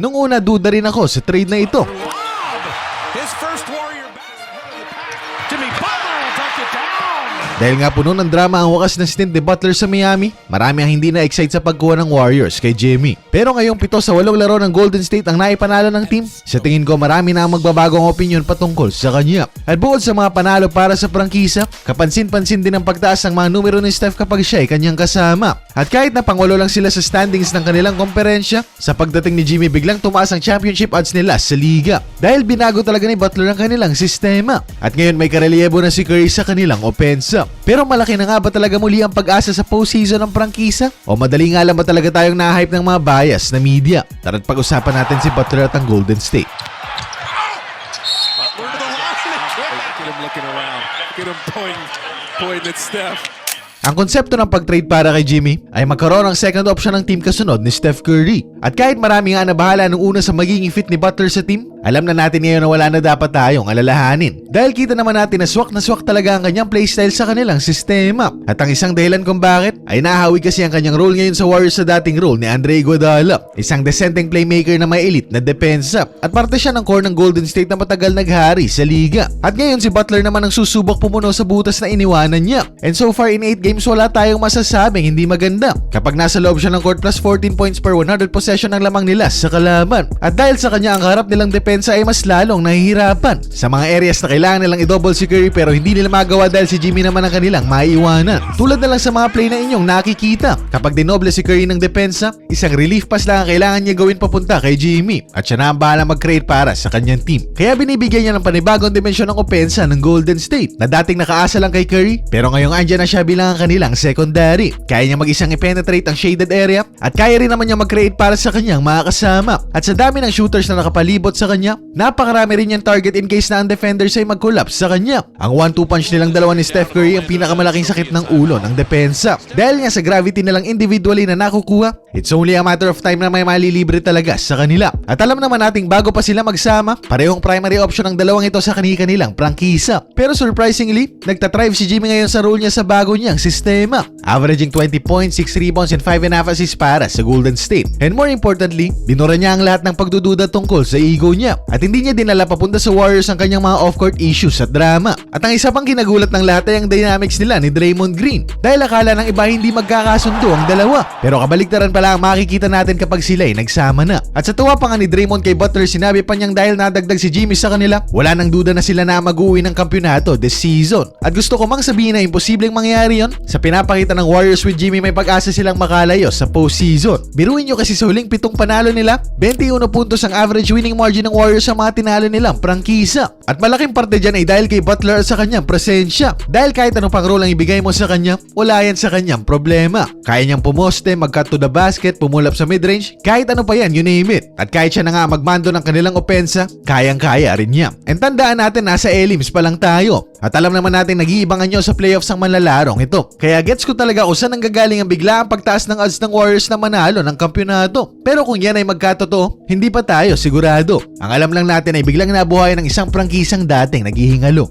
Nung una, duda rin ako sa trade na ito. His first Warrior Dahil nga puno ng drama ang wakas na stint ni Butler sa Miami, marami ang hindi na-excite sa pagkuha ng Warriors kay Jimmy. Pero ngayong pito sa walong laro ng Golden State ang naipanalo ng team, sa tingin ko marami na ang magbabagong opinion patungkol sa kanya. At bukod sa mga panalo para sa prangkisa, kapansin-pansin din ang pagtaas ng mga numero ni Steph kapag siya ay kanyang kasama. At kahit na pangulo lang sila sa standings ng kanilang komperensya, sa pagdating ni Jimmy biglang tumaas ang championship odds nila sa liga. Dahil binago talaga ni Butler ang kanilang sistema. At ngayon may karelyebo na si Curry sa kanilang opensa. Pero malaki na nga ba talaga muli ang pag-asa sa postseason ng prangkisa? O madali nga lang ba talaga tayong na-hype ng mga bias na media? Tara't pag-usapan natin si Butler at ang Golden State. Ang konsepto ng pag-trade para kay Jimmy ay magkaroon ng second option ng team kasunod ni Steph Curry. At kahit marami nga nabahala nung una sa magiging fit ni Butler sa team, alam na natin ngayon na wala na dapat tayong alalahanin. Dahil kita naman natin na swak na swak talaga ang kanyang playstyle sa kanilang sistema. At ang isang dahilan kung bakit ay nahawi kasi ang kanyang role ngayon sa Warriors sa dating role ni Andre Iguodala. Isang decenteng playmaker na may elite na depensa. At parte siya ng core ng Golden State na matagal naghari sa liga. At ngayon si Butler naman ang susubok pumuno sa butas na iniwanan niya. And so far in 8 games wala tayong masasabing hindi maganda. Kapag nasa loob siya ng court plus 14 points per 100 possession ang lamang nila sa kalaban. At dahil sa kanya ang harap nilang depensa ay mas lalong nahihirapan. Sa mga areas na kailangan nilang i-double si Curry pero hindi nila magawa dahil si Jimmy naman ang kanilang maiiwanan. Tulad na lang sa mga play na inyong nakikita. Kapag dinoble si Curry ng depensa, isang relief pass lang ang kailangan niya gawin papunta kay Jimmy. At siya na ang bahala mag-create para sa kanyang team. Kaya binibigyan niya ng panibagong dimensyon ng opensa ng Golden State na dating nakaasa lang kay Curry pero ngayong andyan na siya bilang ang kanilang secondary. Kaya niya mag-isang i-penetrate ang shaded area at kaya rin naman niya mag-create para sa kanyang mga kasama. At sa dami ng shooters na nakapalibot sa kanya, napakarami rin niyang target in case na ang defenders ay mag-collapse sa kanya. Ang 1-2 punch nilang dalawa ni Steph Curry ang pinakamalaking sakit ng ulo ng depensa. Dahil nga sa gravity nilang individually na nakukuha, it's only a matter of time na may malilibre talaga sa kanila. At alam naman nating bago pa sila magsama, parehong primary option ng dalawang ito sa kanilang prangkisa. Pero surprisingly, nagtatrive si Jimmy ngayon sa role niya sa bago niyang sistema. Averaging 20 points, 6 rebounds, and 5 and a half assists para sa Golden State. And more importantly, binura niya ang lahat ng pagdududa tungkol sa ego niya. At hindi niya dinala papunta sa Warriors ang kanyang mga off-court issues at drama. At ang isa pang kinagulat ng lahat ay ang dynamics nila ni Draymond Green. Dahil akala ng iba hindi magkakasundo ang dalawa. Pero kabaliktaran pala ang makikita natin kapag sila ay nagsama na. At sa tuwa pa nga ni Draymond kay Butler, sinabi pa niyang dahil nadagdag si Jimmy sa kanila, wala nang duda na sila na mag-uwi ng kampyonato this season. At gusto ko mang sabihin na imposibleng mangyari yon sa pinapakita ng Warriors with Jimmy may pag-asa silang makalayo sa postseason. Biruin nyo kasi sa huling pitong panalo nila, 21 puntos ang average winning margin ng Warriors sa mga tinalo nilang prangkisa. At malaking parte dyan ay dahil kay Butler sa kanyang presensya. Dahil kahit anong pang role ang ibigay mo sa kanya, wala yan sa kanyang problema. Kaya niyang pumoste, mag-cut to the basket, pumulap sa midrange, kahit ano pa yan, you name it. At kahit siya na nga magmando ng kanilang opensa, kayang-kaya rin niya. And tandaan natin, nasa elims pa lang tayo. At alam naman natin nag-iibangan nyo sa playoffs ang manlalarong ito. Kaya gets ko talaga kung saan nanggagaling ang bigla ang pagtaas ng odds ng Warriors na manalo ng kampyonato. Pero kung yan ay magkatotoo, hindi pa tayo sigurado. Ang alam lang natin ay biglang nabuhay ng isang prangkisang dating naghihingalo.